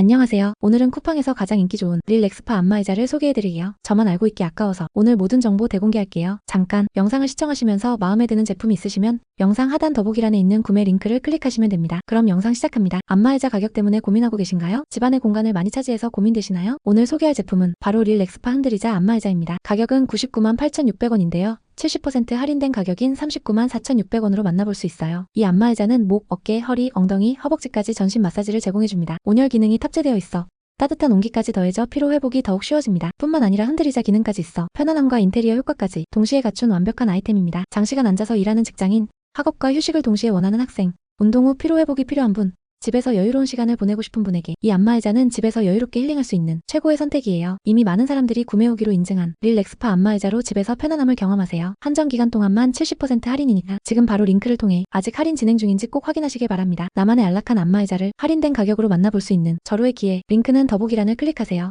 안녕하세요. 오늘은 쿠팡에서 가장 인기 좋은 릴렉스파 안마의자를 소개해드리게요. 저만 알고 있기 아까워서 오늘 모든 정보 대공개할게요. 잠깐 영상을 시청하시면서 마음에 드는 제품이 있으시면 영상 하단 더보기란에 있는 구매 링크를 클릭하시면 됩니다. 그럼 영상 시작합니다. 안마의자 가격 때문에 고민하고 계신가요? 집안의 공간을 많이 차지해서 고민되시나요? 오늘 소개할 제품은 바로 릴렉스파 흔들의자 안마의자입니다. 가격은 99만 8,600원인데요. 70% 할인된 가격인 39만 4,600원으로 만나볼 수 있어요. 이 안마의자는 목, 어깨, 허리, 엉덩이, 허벅지까지 전신 마사지를 제공해줍니다. 온열 기능이 탑재되어 있어 따뜻한 온기까지 더해져 피로 회복이 더욱 쉬워집니다. 뿐만 아니라 흔들의자 기능까지 있어 편안함과 인테리어 효과까지 동시에 갖춘 완벽한 아이템입니다. 장시간 앉아서 일하는 직장인, 학업과 휴식을 동시에 원하는 학생, 운동 후 피로 회복이 필요한 분, 집에서 여유로운 시간을 보내고 싶은 분에게 이 안마의자는 집에서 여유롭게 힐링할 수 있는 최고의 선택이에요. 이미 많은 사람들이 구매 후기로 인증한 릴렉스파 안마의자로 집에서 편안함을 경험하세요. 한정 기간 동안만 70% 할인이니까 지금 바로 링크를 통해 아직 할인 진행 중인지 꼭 확인하시길 바랍니다. 나만의 안락한 안마의자를 할인된 가격으로 만나볼 수 있는 절호의 기회 링크는 더보기란을 클릭하세요.